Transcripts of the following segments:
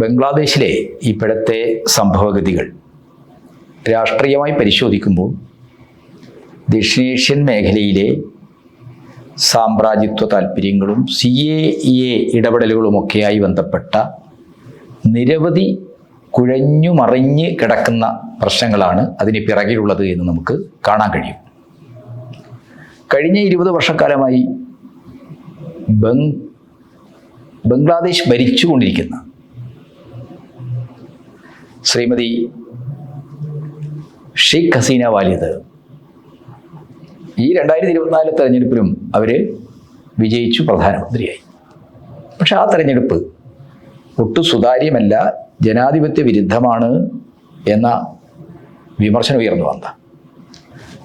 ബംഗ്ലാദേശിലെ ഇപ്പോഴത്തെ സംഭവഗതികൾ രാഷ്ട്രീയമായി പരിശോധിക്കുമ്പോൾ ദക്ഷിണേഷ്യൻ മേഖലയിലെ സാമ്രാജ്യത്വ താല്പര്യങ്ങളും സി എ എ ഇടപെടലുകളുമൊക്കെയായി ബന്ധപ്പെട്ട നിരവധി കുഴഞ്ഞു മറിഞ്ഞ് കിടക്കുന്ന പ്രശ്നങ്ങളാണ് അതിന് പിറകിലുള്ളത് എന്ന് നമുക്ക് കാണാൻ കഴിയും. കഴിഞ്ഞ ഇരുപത് വർഷക്കാലമായി ബംഗ് ബംഗ്ലാദേശ് ഭരിച്ചുകൊണ്ടിരിക്കുന്ന ശ്രീമതി ഷെയ്ഖ് ഹസീന വാലിദ്. ഈ രണ്ടായിരത്തി ഇരുപത്തിനാല് തെരഞ്ഞെടുപ്പിലും അവർ വിജയിച്ചു പ്രധാനമന്ത്രിയായി. പക്ഷെ ആ തെരഞ്ഞെടുപ്പ് ഒട്ടു സുതാര്യമല്ല ജനാധിപത്യ വിരുദ്ധമാണ് എന്ന വിമർശനം ഉയർന്നു വന്ന.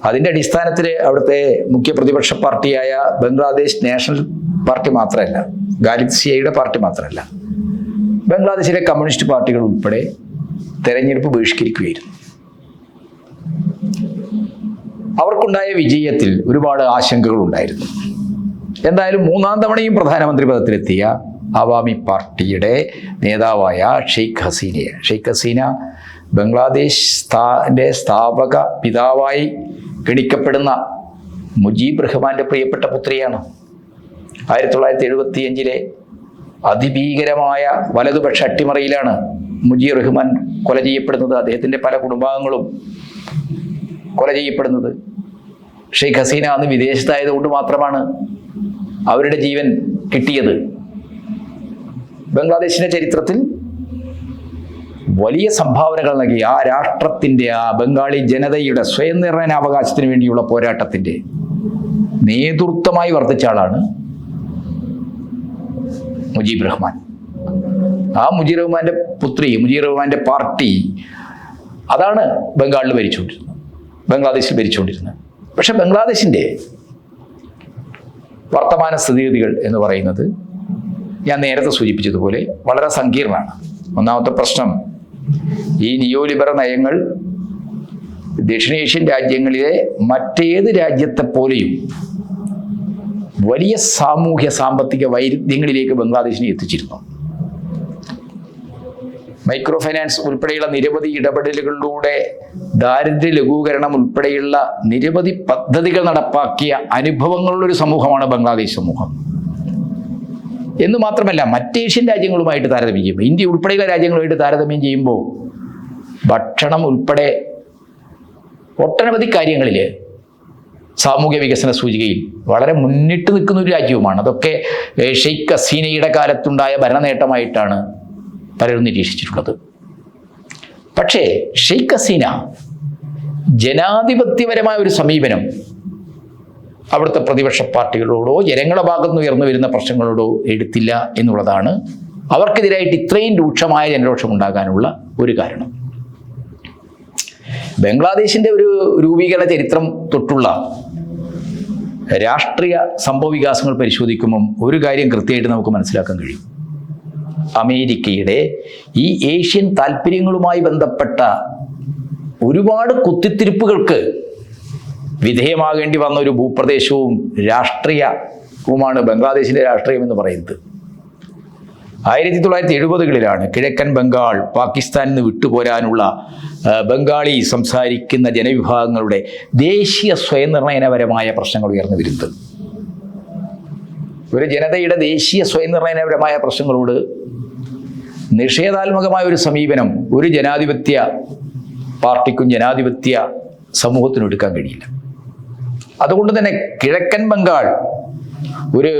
അതിന്റെ അടിസ്ഥാനത്തിൽ അവിടുത്തെ മുഖ്യ പ്രതിപക്ഷ പാർട്ടിയായ ബംഗ്ലാദേശ് നാഷണൽ പാർട്ടി മാത്രമല്ല ഗാലിക്സിയയുടെ പാർട്ടി മാത്രമല്ല ബംഗ്ലാദേശിലെ കമ്മ്യൂണിസ്റ്റ് പാർട്ടികൾ ഉൾപ്പെടെ തെരഞ്ഞെടുപ്പ് ബഹിഷ്കരിക്കുകയായിരുന്നു. അവർക്കുണ്ടായ വിജയത്തിൽ ഒരുപാട് ആശങ്കകൾ ഉണ്ടായിരുന്നു എന്തായാലും മൂന്നാം തവണയും പ്രധാനമന്ത്രി പദത്തിലെത്തിയ ആവാമി പാർട്ടിയുടെ നേതാവായ ഷെയ്ഖ് ഹസീനയെ ഷെയ്ഖ് ഹസീന ബംഗ്ലാദേശ് സ്ഥാന്റെ സ്ഥാപക പിതാവായി ഗണിക്കപ്പെടുന്ന മുജീബ് റഹ്മാന്റെ പ്രിയപ്പെട്ട പുത്രിയാണ്. ആയിരത്തി തൊള്ളായിരത്തി എഴുപത്തി അഞ്ചിലെ അതിഭീകരമായ വലതുപക്ഷ അട്ടിമറിയിലാണ് മുജീബ് റഹ്മാൻ കൊല ചെയ്യപ്പെടുന്നത് അദ്ദേഹത്തിന്റെ പല കുടുംബാംഗങ്ങളും കൊല ചെയ്യപ്പെടുന്നത്. ഷെയ്ഖ് ഹസീന അന്ന് വിദേശത്തായതുകൊണ്ട് മാത്രമാണ് അവരുടെ ജീവൻ കിട്ടിയത്. ബംഗ്ലാദേശിന്റെ ചരിത്രത്തിൽ വലിയ സംഭാവനകൾ നൽകി. ആ രാഷ്ട്രത്തിന്റെ ആ ബംഗാളി ജനതയുടെ സ്വയം നിർണയനാവകാശത്തിന് വേണ്ടിയുള്ള പോരാട്ടത്തിന്റെ നേതൃത്വമായി വർദ്ധിച്ച ആളാണ് മുജീബ് റഹ്മാൻ. ആ മുജീർ റഹ്മാന്റെ പുത്രി മുജീർ റഹ്മാന്റെ പാർട്ടി അതാണ് ബംഗാളിൽ ഭരിച്ചുകൊണ്ടിരുന്നത്. ബംഗ്ലാദേശിൽ ഭരിച്ചുകൊണ്ടിരുന്നത്. പക്ഷെ ബംഗ്ലാദേശിന്റെ വർത്തമാന സ്ഥിതിഗതികൾ എന്ന് പറയുന്നത് ഞാൻ നേരത്തെ സൂചിപ്പിച്ചതുപോലെ വളരെ സങ്കീർണമാണ്. ഒന്നാമത്തെ പ്രശ്നം ഈ നിയോലിബറ നയങ്ങൾ ദക്ഷിണേഷ്യൻ രാജ്യങ്ങളിലെ മറ്റേത് രാജ്യത്തെ പോലെയും വലിയ സാമൂഹ്യ സാമ്പത്തിക വൈരുദ്ധ്യങ്ങളിലേക്ക് ബംഗ്ലാദേശിനെ എത്തിച്ചിരുന്നു. മൈക്രോ ഫൈനാൻസ് ഉൾപ്പെടെയുള്ള നിരവധി ഇടപെടലുകളിലൂടെ ദാരിദ്ര്യ ലഘൂകരണം ഉൾപ്പെടെയുള്ള നിരവധി പദ്ധതികൾ നടപ്പാക്കിയ അനുഭവങ്ങളുള്ള ഒരു സമൂഹമാണ് ബംഗ്ലാദേശ് സമൂഹം. എന്ന് മാത്രമല്ല മറ്റേഷ്യൻ രാജ്യങ്ങളുമായിട്ട് താരതമ്യം ചെയ്യുമ്പോൾ ഇന്ത്യ ഉൾപ്പെടെയുള്ള രാജ്യങ്ങളുമായിട്ട് താരതമ്യം ചെയ്യുമ്പോൾ ഭക്ഷണം ഉൾപ്പെടെ ഒട്ടനവധി കാര്യങ്ങളിൽ സാമൂഹ്യ വികസന സൂചികയിൽ വളരെ മുന്നിട്ട് നിൽക്കുന്ന ഒരു രാജ്യവുമാണ്. അതൊക്കെ ഷെയ്ഖ് ഹസീനയുടെ കാലത്തുണ്ടായ ഭരണനേട്ടമായിട്ടാണ് പലരും നിരീക്ഷിച്ചിട്ടുള്ളത്. പക്ഷേ ഷെയ്ഖ് ഹസീന ജനാധിപത്യപരമായ ഒരു സമീപനം അവിടുത്തെ പ്രതിപക്ഷ പാർട്ടികളോടോ ജനങ്ങളുടെ ഭാഗത്തുനിന്ന് ഉയർന്നു വരുന്ന പ്രശ്നങ്ങളോടോ എടുത്തില്ല എന്നുള്ളതാണ് അവർക്കെതിരായിട്ട് ഇത്രയും രൂക്ഷമായ ജനരോഷം ഉണ്ടാകാനുള്ള ഒരു കാരണം. ബംഗ്ലാദേശിന്റെ ഒരു രൂപീകരണ ചരിത്രം തൊട്ടുള്ള രാഷ്ട്രീയ സംഭവ വികാസങ്ങൾ പരിശോധിക്കുമ്പം ഒരു കാര്യം കൃത്യമായിട്ട് നമുക്ക് മനസ്സിലാക്കാൻ കഴിയും. അമേരിക്കയുടെ ഈ ഏഷ്യൻ താല്പര്യങ്ങളുമായി ബന്ധപ്പെട്ട ഒരുപാട് കുത്തിത്തിരിപ്പുകൾക്ക് വിധേയമാകേണ്ടി വന്ന ഒരു ഭൂപ്രദേശവും രാഷ്ട്രീയവുമാണ് ബംഗ്ലാദേശിന്റെ രാഷ്ട്രീയം എന്ന് പറയുന്നത്. ആയിരത്തി തൊള്ളായിരത്തി എഴുപതുകളിലാണ് കിഴക്കൻ ബംഗാൾ പാകിസ്ഥാനിൽ നിന്ന് വിട്ടുപോരാനുള്ള ബംഗാളി സംസാരിക്കുന്ന ജനവിഭാഗങ്ങളുടെ ദേശീയ സ്വയംനിർണയനപരമായ പ്രശ്നങ്ങൾ ഉയർന്നു വരുന്നത്. ഒരു ജനതയുടെ ദേശീയ സ്വയംനിർണയനപരമായ പ്രശ്നങ്ങളോട് നിഷേധാത്മകമായ ഒരു സമീപനം ഒരു ജനാധിപത്യ പാർട്ടിക്കും ജനാധിപത്യ സമൂഹത്തിനും എടുക്കാൻ കഴിയില്ല. അതുകൊണ്ട് തന്നെ കിഴക്കൻ ബംഗാൾ ഒരു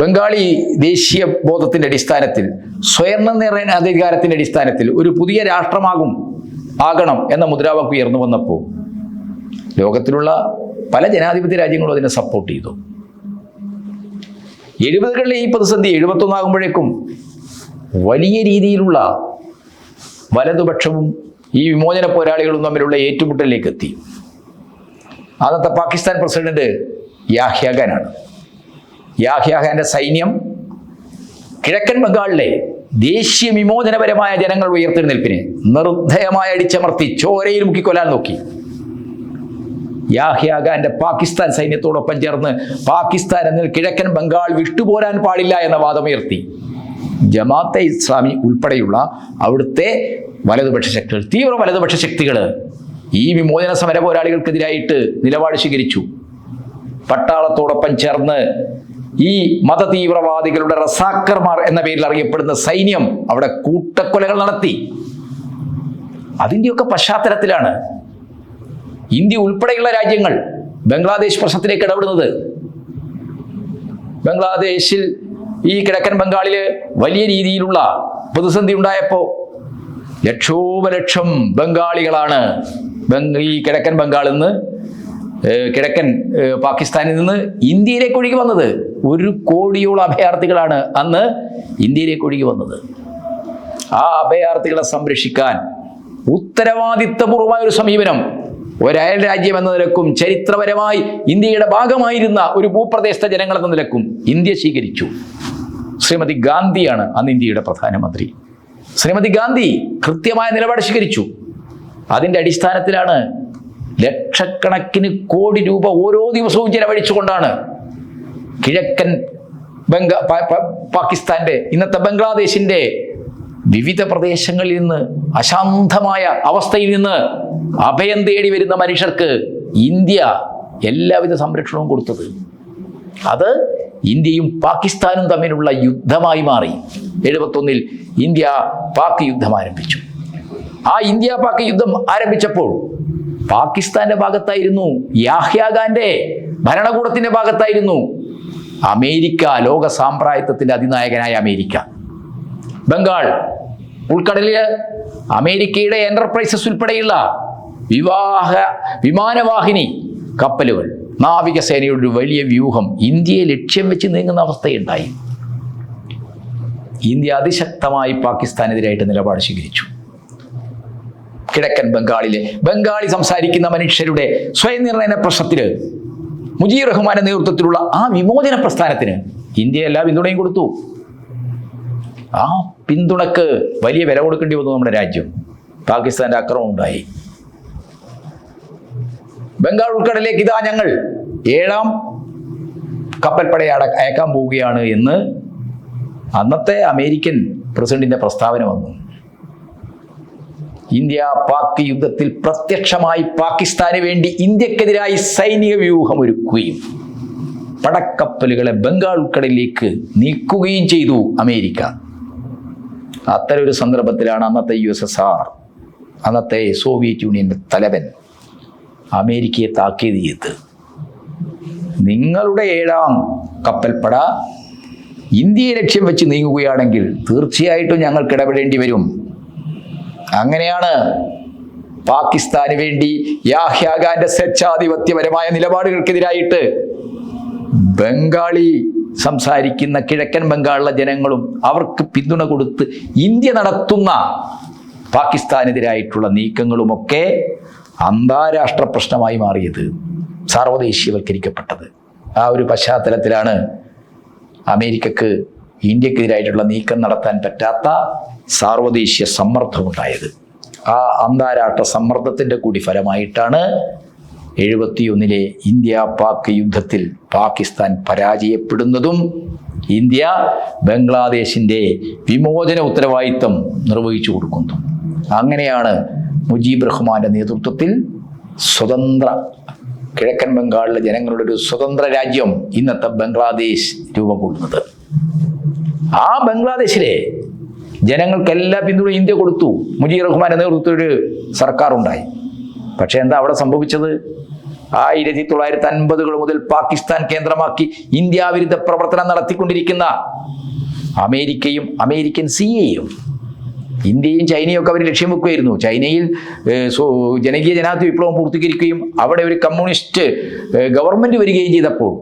ബംഗാളി ദേശീയ ബോധത്തിന്റെ അടിസ്ഥാനത്തിൽ സ്വയം നിർണയ അധികാരത്തിന്റെ അടിസ്ഥാനത്തിൽ ഒരു പുതിയ രാഷ്ട്രമാകും ആകണം എന്ന മുദ്രാവാക്യം ഉയർന്നു വന്നപ്പോൾ ലോകത്തിലുള്ള പല ജനാധിപത്യ രാജ്യങ്ങളും അതിനെ സപ്പോർട്ട് ചെയ്തു. എഴുപതുകളിലെ ഈ പ്രതിസന്ധി എഴുപത്തൊന്നാകുമ്പോഴേക്കും വലിയ രീതിയിലുള്ള വലതുപക്ഷവും ഈ വിമോചന പോരാളികളും തമ്മിലുള്ള ഏറ്റുമുട്ടലിലേക്ക് എത്തി അന്നത്തെ പാകിസ്ഥാൻ പ്രസിഡന്റ് യാഹ്യാഖാനാണ് യാഹ്യാഖാന്റെ യാഹ്യ ഖാന്റെ സൈന്യം കിഴക്കൻ ബംഗാളിലെ ദേശീയ വിമോചനപരമായ ജനങ്ങൾ ഉയർത്തെഴുന്നേൽപ്പിനെ നിർദ്ധയമായി അടിച്ചമർത്തി ചോരയിൽ മുക്കിക്കൊല്ലാൻ നോക്കി. യാഹ്യാഖാന്റെ പാകിസ്ഥാൻ സൈന്യത്തോടൊപ്പം ചേർന്ന് പാകിസ്ഥാൻ എന്നിൽ കിഴക്കൻ ബംഗാൾ വിട്ടുപോരാൻ പാടില്ല എന്ന വാദമുയർത്തി. ജമാഅത്തെ ഇസ്ലാമി ഉൾപ്പെടെയുള്ള അവിടുത്തെ വലതുപക്ഷ ശക്തികൾ തീവ്ര വലതുപക്ഷ ശക്തികൾ ഈ വിമോചന സമര പോരാളികൾക്കെതിരായിട്ട് നിലപാട് സ്വീകരിച്ചു. പട്ടാളത്തോടൊപ്പം ചേർന്ന് ഈ മതതീവ്രവാദികളുടെ റസാക്കർമാർ എന്ന പേരിൽ അറിയപ്പെടുന്ന സൈന്യം അവിടെ കൂട്ടക്കൊലകൾ നടത്തി. അതിന്റെയൊക്കെ പശ്ചാത്തലത്തിലാണ് ഇന്ത്യ ഉൾപ്പെടെയുള്ള രാജ്യങ്ങൾ ബംഗ്ലാദേശ് പ്രശ്നത്തിലേക്ക് ഇടപെടുന്നത്. ബംഗ്ലാദേശിൽ ഈ കിഴക്കൻ ബംഗാളിൽ വലിയ രീതിയിലുള്ള പ്രതിസന്ധി ഉണ്ടായപ്പോൾ ലക്ഷോപലക്ഷം ബംഗാളികളാണ് ബംഗ ഈ കിഴക്കൻ ബംഗാളിൽ നിന്ന് കിഴക്കൻ പാകിസ്ഥാനിൽ നിന്ന് ഇന്ത്യയിലേക്ക് ഒഴുകി വന്നത്. ഒരു കോടിയോളം അഭയാർത്ഥികളാണ് അന്ന് ഇന്ത്യയിലേക്ക് ഒഴുകി വന്നത്. ആ അഭയാർത്ഥികളെ സംരക്ഷിക്കാൻ ഉത്തരവാദിത്തപൂർവമായ ഒരു സമീപനം ഒരയൽ രാജ്യം എന്ന നിലക്കും ചരിത്രപരമായി ഇന്ത്യയുടെ ഭാഗമായിരുന്ന ഒരു ഭൂപ്രദേശത്തെ ജനങ്ങൾ എന്ന നിലക്കും ഇന്ത്യ സ്വീകരിച്ചു. ശ്രീമതി ഗാന്ധിയാണ് അന്ന് ഇന്ത്യയുടെ പ്രധാനമന്ത്രി. ശ്രീമതി ഗാന്ധി കൃത്യമായ നിലപാട് സ്വീകരിച്ചു. അതിന്റെ അടിസ്ഥാനത്തിലാണ് ലക്ഷക്കണക്കിന് കോടി രൂപ ഓരോ ദിവസവും ചെലവഴിച്ചുകൊണ്ടാണ് കിഴക്കൻ ബംഗാ പാകിസ്ഥാന്റെ ഇന്നത്തെ ബംഗ്ലാദേശിന്റെ വിവിധ പ്രദേശങ്ങളിൽ നിന്ന് അശാന്തമായ അവസ്ഥയിൽ നിന്ന് അഭയം തേടി വരുന്ന മനുഷ്യർക്ക് ഇന്ത്യ എല്ലാവിധ സംരക്ഷണവും കൊടുത്തത്. അത് ഇന്ത്യയും പാകിസ്ഥാനും തമ്മിലുള്ള യുദ്ധമായി മാറി. എഴുപത്തൊന്നിൽ ഇന്ത്യ പാക് യുദ്ധം ആരംഭിച്ചു. ആ ഇന്ത്യ പാക് യുദ്ധം ആരംഭിച്ചപ്പോൾ പാകിസ്ഥാന്റെ ഭാഗത്തായിരുന്നു യാഹ്യാഖാന്റെ ഭരണകൂടത്തിന്റെ ഭാഗത്തായിരുന്നു അമേരിക്ക ലോക സാമ്രാജ്യത്വത്തിന്റെ അതിനായകനായ അമേരിക്ക. ബംഗാൾ ഉൾക്കടലിൽ അമേരിക്കയുടെ എന്റർപ്രൈസസ് ഉൾപ്പെടെയുള്ള വിവാഹ വിമാനവാഹിനി കപ്പലുകൾ നാവികസേനയുടെ ഒരു വലിയ വ്യൂഹം ഇന്ത്യയെ ലക്ഷ്യം വെച്ച് നീങ്ങുന്ന അവസ്ഥയുണ്ടായി. ഇന്ത്യ അതിശക്തമായി പാകിസ്ഥാനെതിരായിട്ട് നിലപാട് സ്വീകരിച്ചു. കിഴക്കൻ ബംഗാളിലെ ബംഗാളി സംസാരിക്കുന്ന മനുഷ്യരുടെ സ്വയം നിർണയന പ്രശ്നത്തിന് മുജീബ് റഹ്മാന്റെ നേതൃത്വത്തിലുള്ള ആ വിമോചന പ്രസ്ഥാനത്തിന് ഇന്ത്യ എല്ലാ പിന്തുണയും കൊടുത്തു. ആ പിന്തുണക്ക് വലിയ വില കൊടുക്കേണ്ടി വന്നു നമ്മുടെ രാജ്യം. പാകിസ്ഥാന്റെ ആക്രമണം ഉണ്ടായി. ബംഗാൾ ഉൾക്കടലിലേക്ക് ഇതാ ഞങ്ങൾ. ഏഴാം കപ്പൽപ്പടയെ അട അയക്കാൻ പോവുകയാണ് എന്ന് അന്നത്തെ അമേരിക്കൻ പ്രസിഡന്റിന്റെ പ്രസ്താവന വന്നു. ഇന്ത്യ പാക് യുദ്ധത്തിൽ പ്രത്യക്ഷമായി പാകിസ്ഥാന് വേണ്ടി ഇന്ത്യക്കെതിരായി സൈനിക വ്യൂഹം ഒരുക്കുകയും പടക്കപ്പലുകളെ ബംഗാൾ ഉൾക്കടലിലേക്ക് നീക്കുകയും ചെയ്തു അമേരിക്ക. അത്തരം ഒരു സന്ദർഭത്തിലാണ് അന്നത്തെ യു എസ് എസ് ആർ അന്നത്തെ സോവിയറ്റ് യൂണിയന്റെ തലവൻ അമേരിക്കയെ താക്കീത് ചെയ്ത്. നിങ്ങളുടെ ഏഴാം കപ്പൽപ്പട ഇന്ത്യയെ ലക്ഷ്യം വെച്ച് നീങ്ങുകയാണെങ്കിൽ തീർച്ചയായിട്ടും ഞങ്ങൾക്ക് ഇടപെടേണ്ടി വരും. അങ്ങനെയാണ് പാകിസ്ഥാന് വേണ്ടി യാഹ്യാഖാന്റെ സ്വേച്ഛാധിപത്യപരമായ നിലപാടുകൾക്കെതിരായിട്ട് ബംഗാളി സംസാരിക്കുന്ന കിഴക്കൻ ബംഗാളിലെ ജനങ്ങളും അവർക്ക് പിന്തുണ കൊടുത്ത് ഇന്ത്യ നടത്തുന്ന പാകിസ്ഥാനെതിരായിട്ടുള്ള നീക്കങ്ങളുമൊക്കെ അന്താരാഷ്ട്ര പ്രശ്നമായി മാറിയത് സാർവദേശീയവൽക്കരിക്കപ്പെട്ടത് ആ ഒരു പശ്ചാത്തലത്തിലാണ് അമേരിക്കക്ക് ഇന്ത്യക്കെതിരായിട്ടുള്ള നീക്കം നടത്താൻ പറ്റാത്ത സാർവദേശീയ സമ്മർദ്ദമുണ്ടായത്. ആ അന്താരാഷ്ട്ര സമ്മർദ്ദത്തിന്റെ കൂടി ഫലമായിട്ടാണ് എഴുപത്തിയൊന്നിലെ ഇന്ത്യ പാക് യുദ്ധത്തിൽ പാകിസ്ഥാൻ പരാജയപ്പെടുന്നതും ഇന്ത്യ ബംഗ്ലാദേശിന്റെ വിമോചന ഉത്തരവാദിത്തം നിർവഹിച്ചു കൊടുക്കുന്നു. അങ്ങനെയാണ് മുജീബ് റഹ്മാന്റെ നേതൃത്വത്തിൽ സ്വതന്ത്ര കിഴക്കൻ ബംഗാളിലെ ജനങ്ങളുടെ ഒരു സ്വതന്ത്ര രാജ്യം ഇന്നത്തെ ബംഗ്ലാദേശ് രൂപം കൊള്ളുന്നത് ആ ബംഗ്ലാദേശിലെ ജനങ്ങൾക്ക് എല്ലാ പിന്തുണയും ഇന്ത്യ കൊടുത്തു. മുജീബ് റഹ്മാന്റെ നേതൃത്വത്തിൽ ഒരു സർക്കാർ ഉണ്ടായി പക്ഷെ എന്താ അവിടെ സംഭവിച്ചത്? ആയിരത്തി തൊള്ളായിരത്തി അൻപതുകൾ മുതൽ പാകിസ്ഥാൻ കേന്ദ്രമാക്കി ഇന്ത്യ വിരുദ്ധ പ്രവർത്തനം നടത്തിക്കൊണ്ടിരിക്കുന്ന അമേരിക്കയും അമേരിക്കൻ സി എയും ഇന്ത്യയും ചൈനയും ഒക്കെ അവർ ലക്ഷ്യം വെക്കുമായിരുന്നു ചൈനയിൽ ജനകീയ ജനാധിപത്യ വിപ്ലവം പൂർത്തീകരിക്കുകയും അവിടെ ഒരു കമ്മ്യൂണിസ്റ്റ് ഗവൺമെന്റ് വരികയും ചെയ്തപ്പോൾ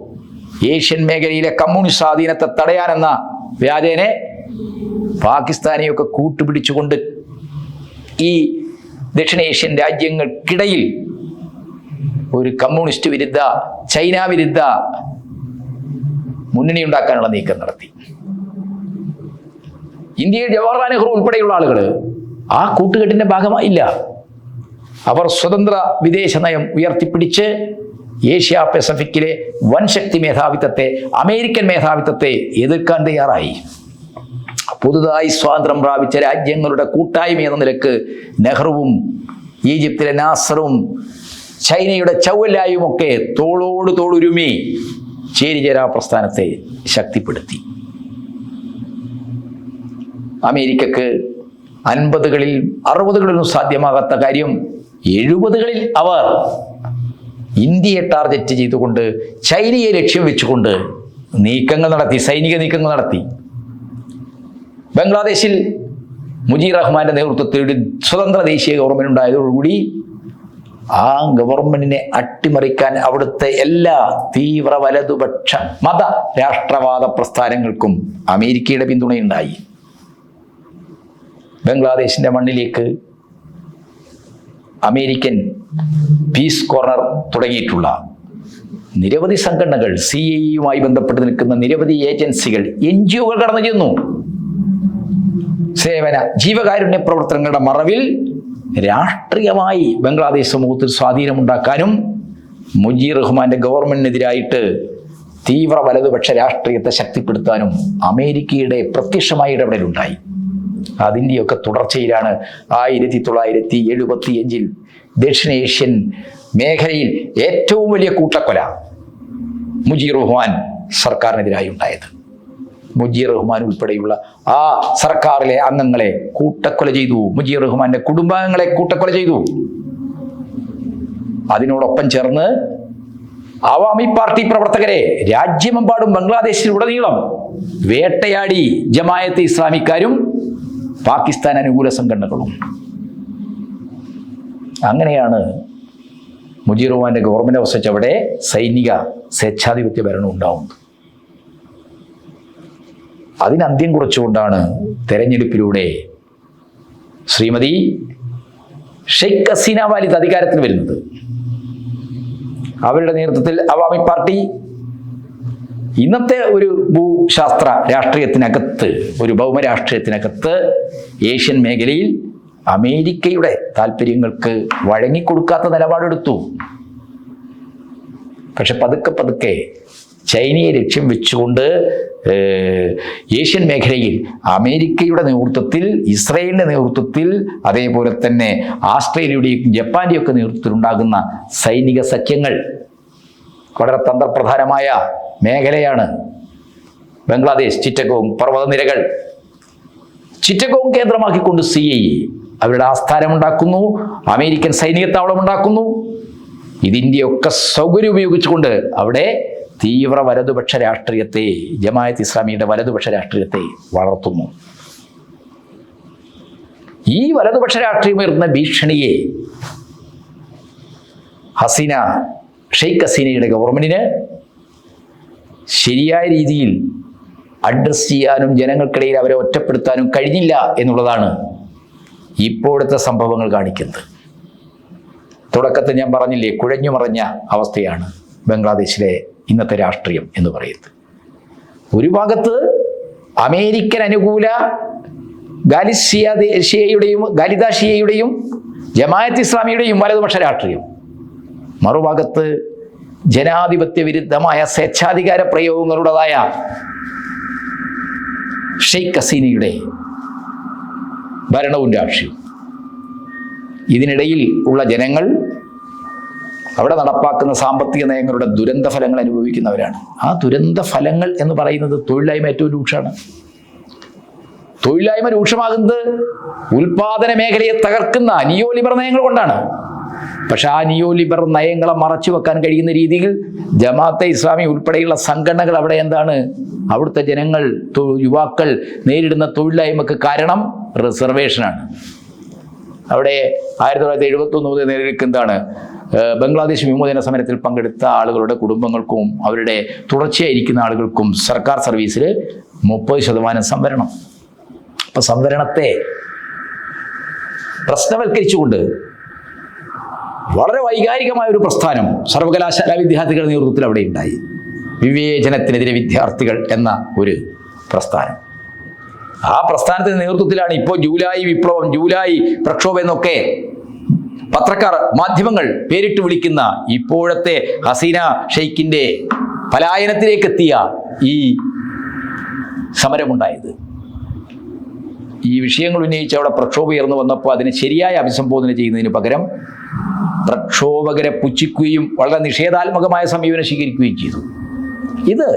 ഏഷ്യൻ മേഖലയിലെ കമ്മ്യൂണിസ്റ്റ് സ്വാധീനത്തെ തടയാനെന്ന വ്യാജേനെ പാകിസ്ഥാനെയൊക്കെ കൂട്ടുപിടിച്ചുകൊണ്ട് ഈ ദക്ഷിണേഷ്യൻ രാജ്യങ്ങൾക്കിടയിൽ ഒരു കമ്മ്യൂണിസ്റ്റ് വിരുദ്ധ ചൈന വിരുദ്ധ മുന്നണി ഉണ്ടാക്കാനുള്ള നീക്കം നടത്തി. ഇന്ത്യയിൽ ജവഹർലാൽ നെഹ്റു ഉൾപ്പെടെയുള്ള ആളുകൾ ആ കൂട്ടുകെട്ടിന്റെ ഭാഗമായില്ല. അവർ സ്വതന്ത്ര വിദേശ നയം ഉയർത്തിപ്പിടിച്ച് ഏഷ്യ പസഫിക്കിലെ വൻശക്തി മേധാവിത്വത്തെ അമേരിക്കൻ മേധാവിത്വത്തെ എതിർക്കാൻ തയ്യാറായി. പുതുതായി സ്വാതന്ത്ര്യം പ്രാപിച്ച രാജ്യങ്ങളുടെ കൂട്ടായ്മ എന്ന നിലയ്ക്ക് നെഹ്റുവും ഈജിപ്തിലെ നാസറും ചൈനയുടെ ചൗവല്ലായുമൊക്കെ തോളോട് തോളുരുമി ചേരിചേരാ പ്രസ്ഥാനത്തെ ശക്തിപ്പെടുത്തി. അമേരിക്കക്ക് അൻപതുകളിൽ അറുപതുകളിലും സാധ്യമാകാത്ത കാര്യം എഴുപതുകളിൽ അവർ ഇന്ത്യയെ ടാർഗറ്റ് ചെയ്തുകൊണ്ട് ചൈനയെ ലക്ഷ്യം വെച്ചുകൊണ്ട് നീക്കങ്ങൾ നടത്തി സൈനിക നീക്കങ്ങൾ നടത്തി. ബംഗ്ലാദേശിൽ മുജീർ റഹ്മാന്റെ നേതൃത്വത്തിൽ ഒരു സ്വതന്ത്ര ദേശീയ ഗവൺമെന്റ് ഉണ്ടായതോടുകൂടി ആ ഗവൺമെന്റിനെ അട്ടിമറിക്കാൻ അവിടുത്തെ എല്ലാ തീവ്ര വലതുപക്ഷ മത രാഷ്ട്രവാദ പ്രസ്ഥാനങ്ങൾക്കും അമേരിക്കയുടെ പിന്തുണയുണ്ടായി. ബംഗ്ലാദേശിന്റെ മണ്ണിലേക്ക് അമേരിക്കൻ പീസ് കോർണർ തുടങ്ങിയിട്ടുള്ള നിരവധി സംഘടനകൾ സി ഐ യുമായി ബന്ധപ്പെട്ട് നിൽക്കുന്ന നിരവധി ഏജൻസികൾ എൻ ജി ഒകൾ കടന്നു ചെന്നു. സേവന ജീവകാരുണ്യ പ്രവർത്തനങ്ങളുടെ മറവിൽ രാഷ്ട്രീയമായി ബംഗ്ലാദേശ് സമൂഹത്തിൽ സ്വാധീനമുണ്ടാക്കാനും മുജീർ റഹ്മാന്റെ ഗവൺമെന്റിനെതിരായിട്ട് തീവ്ര വലതുപക്ഷ രാഷ്ട്രീയത്തെ ശക്തിപ്പെടുത്താനും അമേരിക്കയുടെ പ്രത്യക്ഷമായ ഇടപെടലുണ്ടായി. അതിന്റെയൊക്കെ തുടർച്ചയിലാണ് ആയിരത്തി തൊള്ളായിരത്തി എഴുപത്തി അഞ്ചിൽ ദക്ഷിണേഷ്യൻ മേഖലയിൽ ഏറ്റവും വലിയ കൂട്ടക്കൊല മുജീർ റഹ്മാൻ സർക്കാരിനെതിരായി ഉണ്ടായത് മുജീർ റഹ്മാൻ ഉൾപ്പെടെയുള്ള ആ സർക്കാരിലെ അംഗങ്ങളെ കൂട്ടക്കൊല ചെയ്തു. മുജീർ റഹ്മാന്റെ കുടുംബാംഗങ്ങളെ കൂട്ടക്കൊല ചെയ്തു. അതിനോടൊപ്പം ചേർന്ന് അവാമി പാർട്ടി പ്രവർത്തകരെ രാജ്യമെമ്പാടും ബംഗ്ലാദേശിലുടനീളം വേട്ടയാടി ജമായത്ത് ഇസ്ലാമിക്കാരും പാകിസ്ഥാൻ അനുകൂല സംഘടനകളും. അങ്ങനെയാണ് മുജീർ റഹ്മാന്റെ ഗവൺമെന്റ് അവസരിച്ചവിടെ സൈനിക സ്വേച്ഛാധിപത്യ ഭരണം ഉണ്ടാവുന്നത്. അതിന് കുറച്ചുകൊണ്ടാണ് തെരഞ്ഞെടുപ്പിലൂടെ ശ്രീമതി ഷെയ്ഖ് ഹസീന വാലിദ് അധികാരത്തിൽ വരുന്നത്. അവരുടെ നേതൃത്വത്തിൽ അവാമി പാർട്ടി ഇന്നത്തെ ഒരു ഭൂശാസ്ത്ര രാഷ്ട്രീയത്തിനകത്ത് ഒരു ഭൗമ രാഷ്ട്രീയത്തിനകത്ത് ഏഷ്യൻ മേഖലയിൽ അമേരിക്കയുടെ താല്പര്യങ്ങൾക്ക് വഴങ്ങിക്കൊടുക്കാത്ത നിലപാടെടുത്തു. പക്ഷെ പതുക്കെ പതുക്കെ ചൈനയെ ലക്ഷ്യം വെച്ചുകൊണ്ട് ഏഷ്യൻ മേഖലയിൽ അമേരിക്കയുടെ നേതൃത്വത്തിൽ ഇസ്രയേലിന്റെ നേതൃത്വത്തിൽ അതേപോലെ തന്നെ ആസ്ട്രേലിയയുടെയും ജപ്പാന്റെയും ഒക്കെ നേതൃത്വത്തിൽ ഉണ്ടാകുന്ന സൈനിക സഖ്യങ്ങൾ വളരെ തന്ത്രപ്രധാനമായ മേഖലയാണ് ബംഗ്ലാദേശ് ചിറ്റഗോങ് പർവതനിരകൾ. ചിറ്റഗോങ് കേന്ദ്രമാക്കിക്കൊണ്ട് സി ഐ അവരുടെ ആസ്ഥാനം ഉണ്ടാക്കുന്നു അമേരിക്കൻ സൈനിക താവളം ഉണ്ടാക്കുന്നു ഇതിന്റെയൊക്കെ സൗകര്യം ഉപയോഗിച്ചുകൊണ്ട് അവിടെ തീവ്ര വലതുപക്ഷ രാഷ്ട്രീയത്തെ ജമായത്ത് ഇസ്ലാമിയുടെ വലതുപക്ഷ രാഷ്ട്രീയത്തെ വളർത്തുന്നു. ഈ വലതുപക്ഷ രാഷ്ട്രീയം ഉയർന്ന ഭീഷണിയെ ഹസീന ഷെയ്ഖ് ഹസീനയുടെ ഗവൺമെന്റിന് ശരിയായ രീതിയിൽ അഡ്രസ് ചെയ്യാനും ജനങ്ങൾക്കിടയിൽ അവരെ ഒറ്റപ്പെടുത്താനും കഴിഞ്ഞില്ല എന്നുള്ളതാണ് ഇപ്പോഴത്തെ സംഭവങ്ങൾ കാണിക്കുന്നത്. തുടക്കത്തിൽ ഞാൻ പറഞ്ഞില്ലേ കുഴഞ്ഞു മറഞ്ഞ അവസ്ഥയാണ് ബംഗ്ലാദേശിലെ ഇന്നത്തെ രാഷ്ട്രീയം എന്ന് പറയുന്നത്. ഒരു ഭാഗത്ത് അമേരിക്കൻ അനുകൂല ഗാലിസിയ ഷിയയുടെയും ഗാലിദ ഷിയയുടെയും ജമായത്ത് ഇസ്ലാമിയുടെയും വലതുപക്ഷ രാഷ്ട്രീയം. മറുഭാഗത്ത് ജനാധിപത്യ വിരുദ്ധമായ സ്വേച്ഛാധികാര പ്രയോഗങ്ങളുടേതായ ഷെയ്ഖ് ഹസീനയുടെ ഭരണവും രാഷ്ട്രീയവും. ഇതിനിടയിൽ ഉള്ള ജനങ്ങൾ അവിടെ നടപ്പാക്കുന്ന സാമ്പത്തിക നയങ്ങളുടെ ദുരന്ത ഫലങ്ങൾ അനുഭവിക്കുന്നവരാണ്. ആ ദുരന്ത ഫലങ്ങൾ എന്ന് പറയുന്നത് തൊഴിലായ്മ ഏറ്റവും രൂക്ഷമാണ്. തൊഴിലായ്മ രൂക്ഷമാകുന്നത് ഉൽപാദന മേഖലയെ തകർക്കുന്ന നിയോ ലിബർ നയങ്ങൾ കൊണ്ടാണ്. പക്ഷെ ആ നിയോ ലിബർ നയങ്ങളെ മറച്ചു വെക്കാൻ കഴിയുന്ന രീതിയിൽ ജമാഅത്തെ ഇസ്ലാമി ഉൾപ്പെടെയുള്ള സംഘടനകൾ അവിടെ എന്താണ്? അവിടുത്തെ ജനങ്ങൾ യുവാക്കൾ നേരിടുന്ന തൊഴിലായ്മക്ക് കാരണം റിസർവേഷനാണ് അവിടെ ആയിരത്തി തൊള്ളായിരത്തി എഴുപത്തി ഒന്ന് മുതൽ നിലനിൽക്കുന്നതാണ് എന്താണ് ബംഗ്ലാദേശ് വിമോചന സമരത്തിൽ പങ്കെടുത്ത ആളുകളുടെ കുടുംബങ്ങൾക്കും അവരുടെ തുടർച്ചയായിരിക്കുന്ന ആളുകൾക്കും സർക്കാർ സർവീസിൽ മുപ്പത് ശതമാനം സംവരണം. അപ്പൊ സംവരണത്തെ പ്രശ്നവൽക്കരിച്ചുകൊണ്ട് വളരെ വൈകാരികമായ ഒരു പ്രസ്ഥാനം സർവകലാശാല വിദ്യാർത്ഥികളുടെ നേതൃത്വത്തിൽ അവിടെ ഉണ്ടായി. വിവേചനത്തിനെതിരെ വിദ്യാർത്ഥികൾ എന്ന ഒരു പ്രസ്ഥാനം. ആ പ്രസ്ഥാനത്തിന്റെ നേതൃത്വത്തിലാണ് ഇപ്പോൾ ജൂലൈ വിപ്ലവം ജൂലൈ പ്രക്ഷോഭം എന്നൊക്കെ പത്രക്കാർ മാധ്യമങ്ങൾ പേരിട്ട് വിളിക്കുന്ന ഇപ്പോഴത്തെ ഹസീന ഷെയ്ഖിന്റെ പലായനത്തിലേക്ക് എത്തിയ ഈ സമരമുണ്ടായത്. ഈ വിഷയങ്ങൾ ഉന്നയിച്ച് അവിടെ പ്രക്ഷോഭം ഉയർന്നു വന്നപ്പോൾ അതിനെ ശരിയായ അഭിസംബോധന ചെയ്യുന്നതിന് പകരം പ്രക്ഷോഭകരെ പുച്ഛിക്കുകയും വളരെ നിഷേധാത്മകമായ സമീപനം സ്വീകരിക്കുകയും ചെയ്തു. ഇത്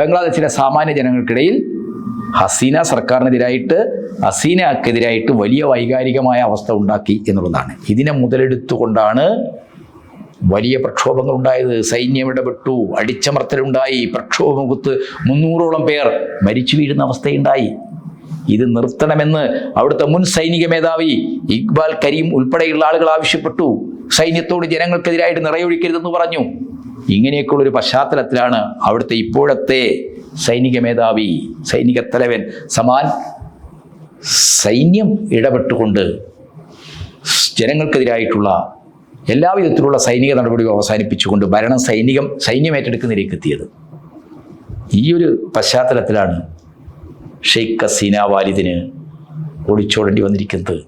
ബംഗ്ലാദേശിലെ സാമാന്യ ജനങ്ങൾക്കിടയിൽ ഹസീന സർക്കാരിനെതിരായിട്ട് ഹസീനക്കെതിരായിട്ട് വലിയ വൈകാരികമായ അവസ്ഥ ഉണ്ടാക്കി എന്നുള്ളതാണ്. ഇതിനെ മുതലെടുത്തുകൊണ്ടാണ് വലിയ പ്രക്ഷോഭങ്ങൾ ഉണ്ടായത് സൈന്യം ഇടപെട്ടു അടിച്ചമർത്തലുണ്ടായി. പ്രക്ഷോഭമുഖത്ത് മുന്നൂറോളം പേർ മരിച്ചു വീഴുന്ന അവസ്ഥയുണ്ടായി. ഇത് നിർത്തണമെന്ന് അവിടുത്തെ മുൻ സൈനിക മേധാവി ഇക്ബാൽ കരീം ഉൾപ്പെടെയുള്ള ആളുകൾ ആവശ്യപ്പെട്ടു. സൈന്യത്തോട് ജനങ്ങൾക്കെതിരായിട്ട് നിറയൊഴിക്കരുതെന്ന് പറഞ്ഞു. ഇങ്ങനെയൊക്കെയുള്ള ഒരു പശ്ചാത്തലത്തിലാണ് അവിടുത്തെ ഇപ്പോഴത്തെ സൈനിക മേധാവി സൈനിക തലവൻ സമാൻ സൈന്യം ഇടപെട്ടുകൊണ്ട് ജനങ്ങൾക്കെതിരായിട്ടുള്ള എല്ലാവിധത്തിലുള്ള സൈനിക നടപടികളും അവസാനിപ്പിച്ചുകൊണ്ട് ഭരണം സൈനികം സൈന്യം ഏറ്റെടുക്കുന്നതിലേക്ക് എത്തിയത്. ഈ ഒരു പശ്ചാത്തലത്തിലാണ് ഷെയ്ഖ് ഹസീന വാലിദിന് ഒളിച്ചോടേണ്ടി വന്നിരിക്കുന്നത്.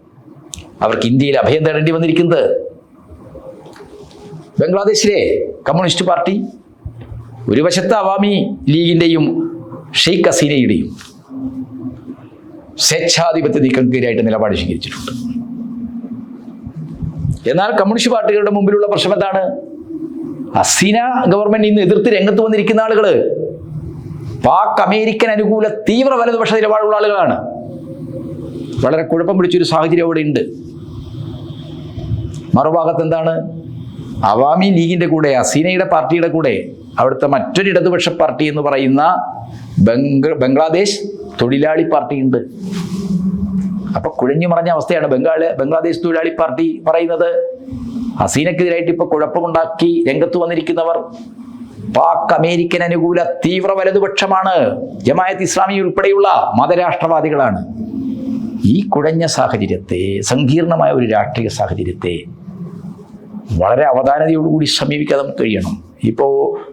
അവർക്ക് ഇന്ത്യയിൽ അഭയം തേടേണ്ടി വന്നിരിക്കുന്നത്. ബംഗ്ലാദേശിലെ കമ്മ്യൂണിസ്റ്റ് പാർട്ടി ഒരു വശത്ത് അവാമി ലീഗിന്റെയും ഷെയ്ഖ് ഹസീനയുടെയും സ്വേച്ഛാധിപത്യ നീക്കങ്ങൾക്കെതിരായിട്ട് നിലപാട് സ്വീകരിച്ചിട്ടുണ്ട്. എന്നാൽ കമ്മ്യൂണിസ്റ്റ് പാർട്ടികളുടെ മുമ്പിലുള്ള പ്രശ്നം എന്താണ്? ഹസീന ഗവൺമെന്റ് ഇന്ന് എതിർത്ത് രംഗത്ത് വന്നിരിക്കുന്ന ആളുകൾ പാക് അമേരിക്കൻ അനുകൂല തീവ്ര വലതുപക്ഷ നിലപാടുള്ള ആളുകളാണ്. വളരെ കുഴപ്പം പിടിച്ചൊരു സാഹചര്യം അവിടെ ഉണ്ട്. മറുഭാഗത്ത് എന്താണ്? അവാമി ലീഗിന്റെ കൂടെ ഹസീനയുടെ പാർട്ടിയുടെ കൂടെ അവിടുത്തെ മറ്റൊരു ഇടതുപക്ഷ പാർട്ടി എന്ന് പറയുന്ന ബംഗ ബംഗ്ലാദേശ് തൊഴിലാളി പാർട്ടി ഉണ്ട്. അപ്പൊ കുഴഞ്ഞു മറഞ്ഞ അവസ്ഥയാണ് ബംഗാൾ ബംഗ്ലാദേശ് തൊഴിലാളി പാർട്ടി പറയുന്നത്. ഹസീനക്കെതിരായിട്ട് ഇപ്പൊ കുഴപ്പമുണ്ടാക്കി രംഗത്ത് വന്നിരിക്കുന്നവർ പാക് അമേരിക്കൻ അനുകൂല തീവ്ര വലതുപക്ഷമാണ്. ജമായത്ത് ഇസ്ലാമി ഉൾപ്പെടെയുള്ള മതരാഷ്ട്രവാദികളാണ്. ഈ കുഴഞ്ഞ സാഹചര്യത്തെ സങ്കീർണമായ ഒരു രാഷ്ട്രീയ സാഹചര്യത്തെ വളരെ അവധാനതയോടുകൂടി സമീപിക്കാൻ നമുക്ക് കഴിയണം. ഇപ്പോൾ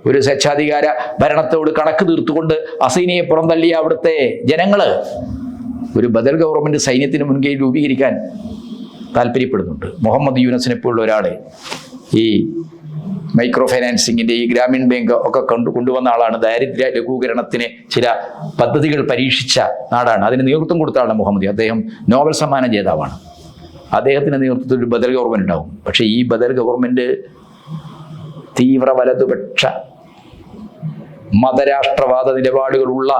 ഒരു സ്വച്ഛാധികാര ഭരണത്തോട് കണക്ക് തീർത്തുകൊണ്ട് അസൈനിയെ പുറന്തള്ളിയ അവിടുത്തെ ജനങ്ങൾ ഒരു ബദൽ ഗവൺമെന്റ് സൈന്യത്തിന് മുൻകൈ രൂപീകരിക്കാൻ താല്പര്യപ്പെടുന്നുണ്ട്. മുഹമ്മദ് യൂനസിനെ പോലുള്ള ഒരാളെ ഈ മൈക്രോ ഫൈനാൻസിങ്ങിന്റെ ഈ ഗ്രാമീൺ ബാങ്ക് ഒക്കെ കൊണ്ടു കൊണ്ടുവന്ന ആളാണ്. ദാരിദ്ര്യ ലഘൂകരണത്തിന് ചില പദ്ധതികൾ പരീക്ഷിച്ച നാടാണ് അതിന് നേതൃത്വം കൊടുത്ത ആളാണ് മുഹമ്മദ്. അദ്ദേഹം നോബൽ സമ്മാന ജേതാവാണ്. അദ്ദേഹത്തിന്റെ നേതൃത്വത്തിൽ ഒരു ബദൽ ഗവൺമെന്റ് ഉണ്ടാവും. പക്ഷേ ഈ ബദൽ ഗവൺമെന്റ് തീവ്ര വലതുപക്ഷ മതരാഷ്ട്രവാദ നിലപാടുകളുള്ള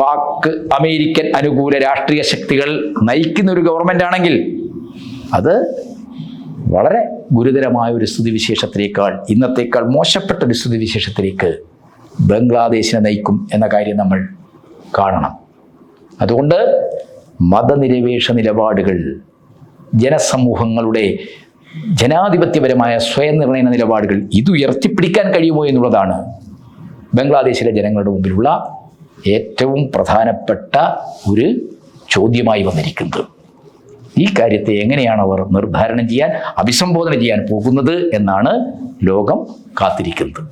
പാക് അമേരിക്കൻ അനുകൂല രാഷ്ട്രീയ ശക്തികൾ നയിക്കുന്ന ഒരു ഗവൺമെന്റ് ആണെങ്കിൽ അത് വളരെ ഗുരുതരമായ ഒരു സ്ഥിതിവിശേഷത്തിലേക്കാൾ ഇന്നത്തേക്കാൾ മോശപ്പെട്ട ഒരു സ്ഥിതിവിശേഷത്തിലേക്ക് ബംഗ്ലാദേശിനെ നയിക്കും എന്ന കാര്യം നമ്മൾ കാണണം. അതുകൊണ്ട് മതനിരപേക്ഷ നിലപാടുകൾ ജനസമൂഹങ്ങളുടെ ജനാധിപത്യപരമായ സ്വയം നിർണയ നിലപാടുകൾ ഇത് ഉയർത്തിപ്പിടിക്കാൻ കഴിയുമോ എന്നുള്ളതാണ് ബംഗ്ലാദേശിലെ ജനങ്ങളുടെ മുമ്പിലുള്ള ഏറ്റവും പ്രധാനപ്പെട്ട ഒരു ചോദ്യമായി വന്നിരിക്കുന്നത്. ഈ കാര്യത്തെ എങ്ങനെയാണ് അവർ നിർദ്ധാരണം ചെയ്യാൻ അഭിസംബോധന ചെയ്യാൻ പോകുന്നത് എന്നാണ് ലോകം കാത്തിരിക്കുന്നത്.